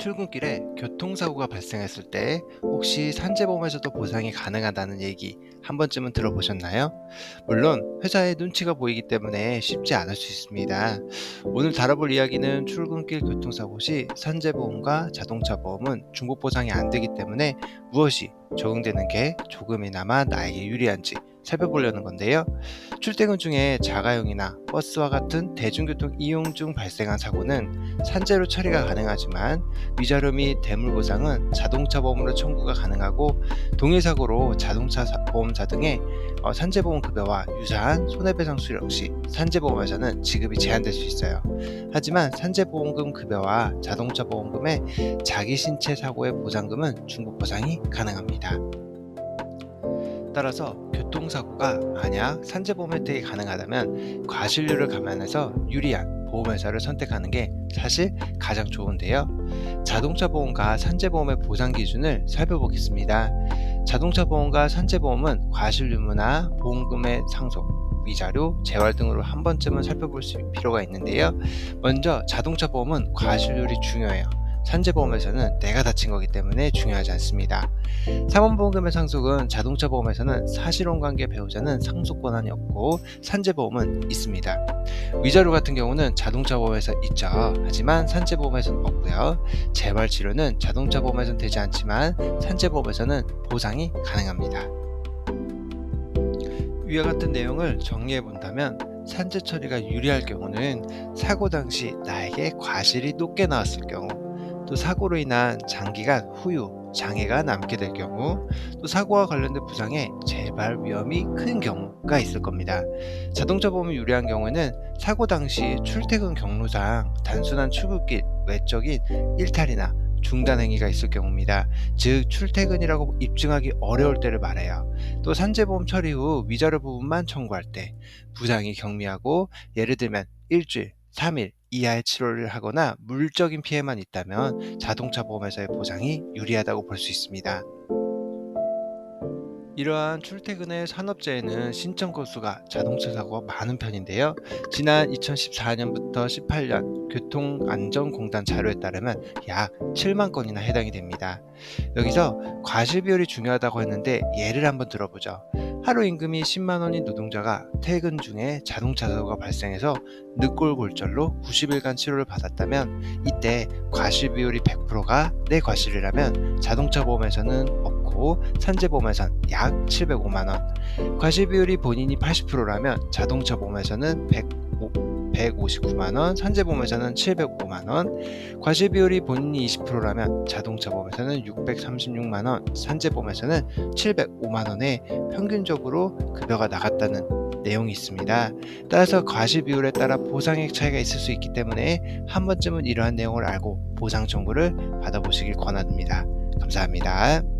출근길에 교통사고가 발생했을 때 혹시 산재보험에서도 보상이 가능하다는 얘기 한 번쯤은 들어보셨나요? 물론 회사의 눈치가 보이기 때문에 쉽지 않을 수 있습니다. 오늘 다뤄볼 이야기는 출근길 교통사고 시 산재보험과 자동차보험은 중복 보상이 안 되기 때문에 무엇이 적용되는 게 조금이나마 나에게 유리한지 살펴보려는 건데요. 출퇴근 중에 자가용이나 버스와 같은 대중교통 이용 중 발생한 사고는 산재로 처리가 가능하지만 위자료 및 대물 보상은 자동차 보험으로 청구가 가능하고 동일 사고로 자동차 사- 보험사 등의 어, 산재보험 급여와 유사한 손해배상 수령 시 산재보험에서는 지급이 제한될 수 있어요. 하지만 산재보험금 급여와 자동차 보험금의 자기 신체 사고의 보상금은 중복 보상이 가능합니다. 따라서 교통사고가 만약 산재보험 혜택이 가능하다면 과실료를 감안해서 유리한 보험회사를 선택하는 게 사실 가장 좋은데요. 자동차 보험과 산재보험의 보상 기준을 살펴보겠습니다. 자동차 보험과 산재보험은 과실 유무나 보험금의 상속, 위자료, 재활 등으로 한 번쯤은 살펴볼 수 필요가 있는데요. 먼저 자동차 보험은 과실률이 중요해요. 산재보험에서는 내가 다친 거기 때문에 중요하지 않습니다. 사원보험금의 상속은 자동차 보험에서는 사실혼 관계 배우자는 상속 권한이 없고 산재보험은 있습니다. 위자료 같은 경우는 자동차 보험에서 있죠. 하지만 산재보험에서는 없고요. 재발 치료는 자동차 보험에서는 되지 않지만 산재보험에서는 보상이 가능합니다. 위와 같은 내용을 정리해 본다면 산재 처리가 유리할 경우는 사고 당시 나에게 과실이 높게 나왔을 경우 또 사고로 인한 장기간 후유 장애가 남게 될 경우 또 사고와 관련된 부상에 재발 위험이 큰 경우가 있을 겁니다. 자동차 보험이 유리한 경우에는 사고 당시 출퇴근 경로상 단순한 출근길 외적인 일탈이나 중단 행위가 있을 경우입니다. 즉 출퇴근이라고 입증하기 어려울 때를 말해요. 또 산재보험 처리 후 위자료 부분만 청구할 때 부상이 경미하고 예를 들면 일주일, 3일 이하의 치료를 하거나 물적인 피해만 있다면 자동차 보험회사의 보상이 유리하다고 볼 수 있습니다. 이러한 출퇴근의 산업재해는 신청 건수가 자동차 사고가 많은 편인데요. 지난 2014년부터 18년 교통안전공단 자료에 따르면 약 7만 건이나 해당이 됩니다. 여기서 과실 비율이 중요하다고 했는데 예를 한번 들어보죠. 하루 임금이 10만 원인 노동자가 퇴근 중에 자동차 사고가 발생해서 늑골골절로 90일간 치료를 받았다면 이때 과실 비율이 100%가 내 과실이라면 자동차 보험에서는 없고 산재 보험에선 약 705만 원. 과실 비율이 본인이 80%라면 자동차 보험에서는 105, 159만 원, 산재보험에서는 705만 원. 과실 비율이 본인이 20%라면 자동차 보험에서는 636만 원, 산재보험에서는 705만 원에 평균적으로 급여가 나갔다는 내용이 있습니다. 따라서 과실 비율에 따라 보상액 차이가 있을 수 있기 때문에 한 번쯤은 이러한 내용을 알고 보상 청구를 받아보시길 권합니다. 감사합니다.